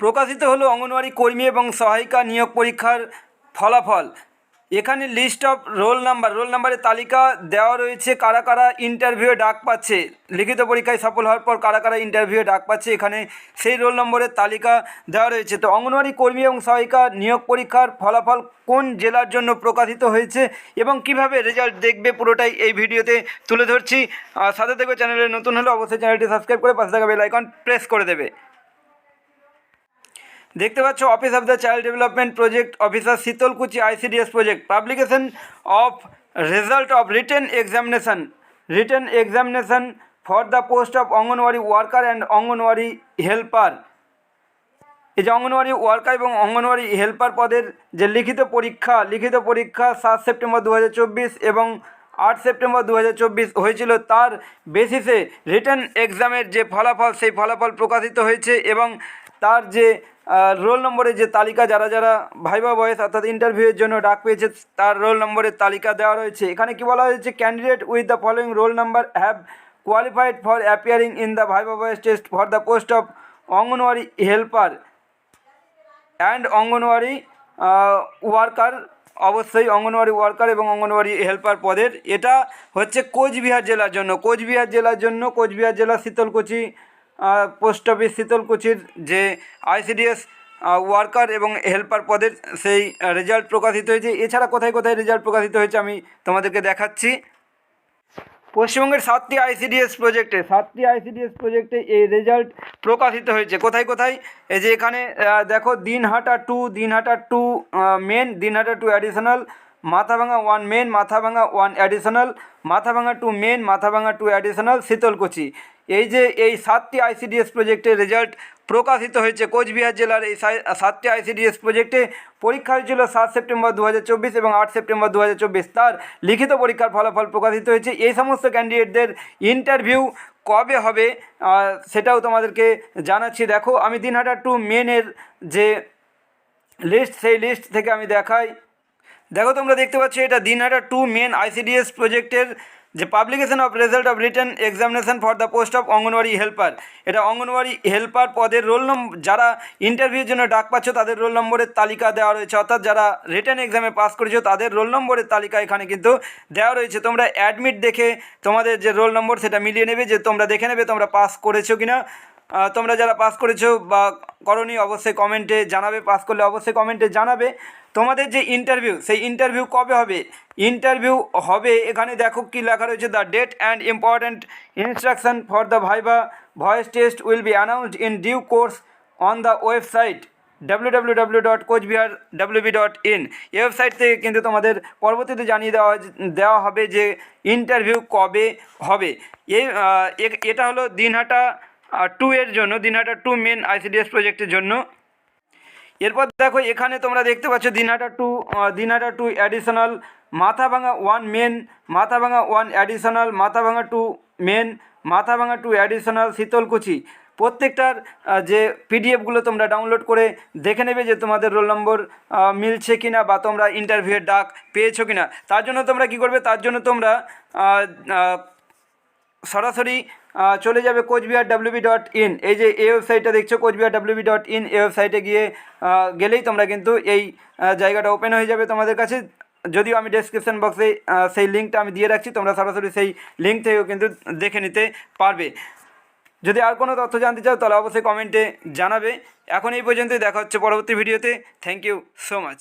প্রকাশিত হলো অঙ্গনওয়াড়ি কর্মী এবং সহায়িকা নিয়োগ পরীক্ষার ফলাফল। এখানে list of roll number roll নাম্বারের তালিকা দেওয়া রয়েছে, কারা কারা ইন্টারভিউ ডাক পাচ্ছে। লিখিত পরীক্ষায় সফল হওয়ার পর কারা কারা ইন্টারভিউ ডাক পাচ্ছে, এখানে সেই রোল নম্বরের তালিকা দেওয়া রয়েছে। তো অঙ্গনওয়াড়ি কর্মী এবং সহায়িকা নিয়োগ পরীক্ষার ফলাফল কোন জেলার জন্য প্রকাশিত হয়েছে এবং কীভাবে রেজাল্ট দেখবে পুরোটাই এই ভিডিওতে তুলে ধরছি। সাথে দেখবে চ্যানেলে নতুন হলে অবশ্যই চ্যানেলটি সাবস্ক্রাইব করে পাশে থাকা বেল আইকন প্রেস করে দেবে। দেখতে পাচ্ছ office of the child development project officer Sitalkuchi ICDS project publication of result of written examination written examination for the post of anganwadi worker and anganwadi helper এই যে anganwadi worker এবং anganwadi helper পদের যে লিখিত পরীক্ষা লিখিত পরীক্ষা সাত সেপ্টেম্বর দু হাজার চব্বিশ এবং আট সেপ্টেম্বর দু হাজার চব্বিশ হয়েছিল, তার বেসিসে রিটার্ন এক্সামের যে ফলাফল, সেই ফলাফল প্রকাশিত হয়েছে এবং তার যে রোল নম্বরের যে তালিকা যারা যারা ভাইবা বয়স অর্থাৎ ইন্টারভিউয়ের জন্য ডাক পেয়েছে, তার রোল নম্বরের তালিকা দেওয়া রয়েছে। এখানে কি বলা হয়েছে? Candidate with the following roll number have qualified for appearing in the viva voce test for the post of anganwadi helper and anganwadi worker অবশ্যই অঙ্গনওয়াড়ি ওয়ার্কার এবং অঙ্গনওয়াড়ি হেল্পার পদের। এটা হচ্ছে কোচবিহার জেলার জন্য। কোচবিহার জেলার জন্য কোচবিহার জেলা শীতলকুচি পোস্ট অফিস শীতলকুচির যে আইসিডিএস ওয়ার্কার এবং হেল্পার পদের সেই রেজাল্ট প্রকাশিত হয়েছে। এছাড়া কোথায় কোথায় রেজাল্ট প্রকাশিত হয়েছে আমি তোমাদেরকে দেখাচ্ছি। পশ্চিমবঙ্গের সাতটি আইসিডিএস প্রজেক্টে, সাতটি আইসিডিএস প্রজেক্টে এই রেজাল্ট প্রকাশিত হয়েছে। কোথায় কোথায়? এই যে এখানে দেখো, Dinhata two Dinhata two main Dinhata two additional Mathabhanga one main Mathabhanga one additional Mathabhanga two main Mathabhanga two additional Sitalkuchi. এই যে এই সাতটি আইসিডিএস প্রজেক্টের রেজাল্ট প্রকাশিত হয়েছে কোচবিহার জেলার এই সাতটি আইসিডিএস প্রজেক্টে পরীক্ষা হয়েছিল সাত সেপ্টেম্বর দু হাজার চব্বিশ এবং আট সেপ্টেম্বর দু হাজার চব্বিশ। তার লিখিত পরীক্ষার ফলাফল প্রকাশিত হয়েছে। এই সমস্ত ক্যান্ডিডেটদের ইন্টারভিউ কবে হবে সেটাও তোমাদেরকে জানাচ্ছি। দেখো, আমি দিনহাটা টু মেনের যে লিস্ট সেই লিস্ট থেকে আমি দেখাই। দেখো তোমরা দেখতে পাচ্ছ, এটা দিনহাটা টু মেন আইসিডিএস প্রজেক্টের যে publication of result of return examination for the post of anganwadi helper এটা অঙ্গনওয়াড়ি হেল্পার পদের রোল নম্বর যারা ইন্টারভিউর জন্য ডাক পাচ্ছ, তাদের রোল নম্বরের তালিকা দেওয়া রয়েছে। অর্থাৎ যারা রিটার্ন এক্সামে পাস করেছ, তাদের রোল নম্বরের তালিকা এখানে কিন্তু দেওয়া রয়েছে। তোমরা অ্যাডমিট দেখে তোমাদের যে রোল নম্বর সেটা মিলিয়ে নেবে যে তোমরা দেখে নেবে তোমরা পাস করেছ কিনা। তোমরা যারা পাস করেছ বা করনি, অবশ্যই কমেন্টে জানাবে। পাস করলে অবশ্যই কমেন্টে জানাবে। তোমাদের যে ইন্টারভিউ সেই ইন্টারভিউ কবে হবে? ইন্টারভিউ হবে এখানে দেখো কি লেখা রয়েছে the date and important instruction for the viva voice test will be announced in due course on the website W dot Coochbehar WB dot in এই ওয়েবসাইট থেকে কিন্তু তোমাদের পরবর্তীতে জানিয়ে দেওয়া দেওয়া হবে যে ইন্টারভিউ কবে হবে। এই এটা হলো দিনহাটা টু এর জন্য, দিনহাটা টু মেন আইসিডিএস প্রজেক্টের জন্য। এরপর দেখো, এখানে তোমরা দেখতে পাচ্ছ Dinhata two Dinhata two additional Mathabhanga one main Mathabhanga one additional Mathabhanga two main Mathabhanga two additional Sitalkuchi. প্রত্যেকটার যে পিডিএফগুলো তোমরা ডাউনলোড করে দেখে নেবে যে তোমাদের রোল নম্বর মিলছে কি না বা তোমরা ইন্টারভিউয়ের ডাক পেয়েছ কি না তার জন্য তোমরা কি করবে? তার জন্য তোমরা সরাসরি চলে যাবে কোচবিহার ডাব্লিউবি ডট ইন এই যে এই ওয়েবসাইটটা দেখছ, কোচবিহার ডাব্লিউবি ডট ইন এই ওয়েবসাইটে গিয়ে গেলেই তোমরা কিন্তু এই জায়গাটা ওপেন হয়ে যাবে তোমাদের কাছে। যদিও আমি ডেসক্রিপশন বক্সে সেই লিঙ্কটা আমি দিয়ে রাখছি, তোমরা সরাসরি সেই লিঙ্ক থেকেও কিন্তু দেখে নিতে পারবে। যদি আর কোনো তথ্য জানতে চাও, তাহলে অবশ্যই কমেন্টে জানাবে। এখন এই পর্যন্তই, দেখা হচ্ছে পরবর্তী ভিডিওতে থ্যাংক ইউ সো মাচ